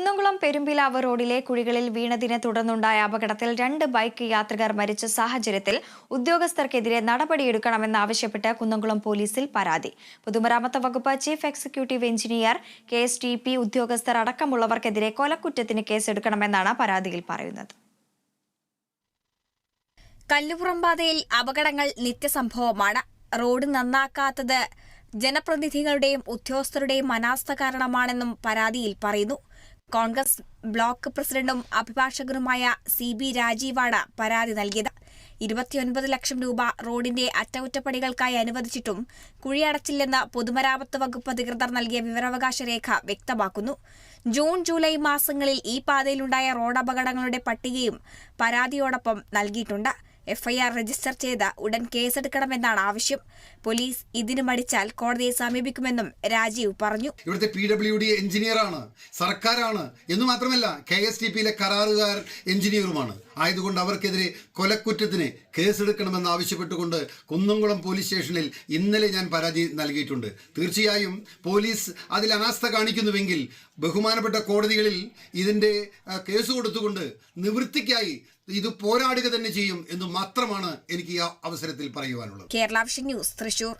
കുന്നംകുളം പെരുമ്പിലാവ് റോഡിലെ കുഴികളിൽ വീണതിനെ തുടർന്നുണ്ടായ അപകടത്തിൽ രണ്ട് ബൈക്ക് യാത്രികർ മരിച്ച സാഹചര്യത്തിൽ ഉദ്യോഗസ്ഥർക്കെതിരെ നടപടിയെടുക്കണമെന്നാവശ്യപ്പെട്ട് കുന്നംകുളം പോലീസിൽ പരാതി. പൊതുമരാമത്ത് വകുപ്പ് chief executive engineer K S T P ഉദ്യോഗസ്ഥർ അടക്കമുള്ളവർക്കെതിരെ കൊലക്കുറ്റത്തിന് കേസെടുക്കണമെന്നാണ് പരാതിയിൽ പറയുന്നത്. കല്ലുപുറം പാതയിൽ അപകടങ്ങൾ നിത്യസംഭവമാണ്. റോഡ് നന്നാക്കാത്തത് ജനപ്രതിനിധികളുടെയും ഉദ്യോഗസ്ഥരുടെയും അനാസ്ഥ കാരണമാണെന്നും പരാതിയിൽ പറയുന്നു. കോൺഗ്രസ് ബ്ലോക്ക് പ്രസിഡന്റും അഭിഭാഷകനുമായ സി ബി രാജീവാണ് പരാതി നൽകിയത്. ഇരുപത്തിയൊൻപത് ലക്ഷം രൂപ റോഡിന്റെ അറ്റകുറ്റപ്പണികൾക്കായി അനുവദിച്ചിട്ടും കുഴിയടച്ചില്ലെന്ന് പൊതുമരാമത്ത് വകുപ്പ് അധികൃതർ നൽകിയ വിവരാവകാശ രേഖ വ്യക്തമാക്കുന്നു. ജൂൺ ജൂലൈ മാസങ്ങളിൽ ഈ പാതയിലുണ്ടായ റോഡപകടങ്ങളുടെ പട്ടികയും പരാതിയോടൊപ്പം നൽകിയിട്ടുണ്ട്. എഫ്ഐആർ രജിസ്റ്റർ ചെയ്ത് ഉടൻ കേസെടുക്കണമെന്നാണ് ആവശ്യം. പോലീസ് ഇതിന് മടിച്ചാൽ കോടതിയെ സമീപിക്കുമെന്നും രാജീവ് പറഞ്ഞു. ഇവിടുത്തെ പി ഡബ്ല്യു ഡി എഞ്ചിനീയറാണ് സർക്കാരാണ് എന്ന് മാത്രമല്ല കെ എസ് ടി പിയിലെ കരാറുകാർ എഞ്ചിനീയറുമാണ്. ആയതുകൊണ്ട് അവർക്കെതിരെ കൊലക്കുറ്റത്തിന് കേസെടുക്കണമെന്ന് ആവശ്യപ്പെട്ടുകൊണ്ട് കുന്നംകുളം പോലീസ് സ്റ്റേഷനിൽ ഇന്നലെ ഞാൻ പരാതി നൽകിയിട്ടുണ്ട്. തീർച്ചയായും പോലീസ് അതിൽ അനാസ്ഥ കാണിക്കുന്നുവെങ്കിൽ ബഹുമാനപ്പെട്ട കോടതികളിൽ ഇതിന്റെ കേസ് കൊടുത്തുകൊണ്ട് നിവൃത്തിക്കായി ഇത് പോരാടുക തന്നെ ചെയ്യും എന്ന് മാത്രമാണ് എനിക്ക് ഈ അവസരത്തിൽ പറയുവാനുള്ളത്. കേരള ന്യൂസ് തൃശൂർ.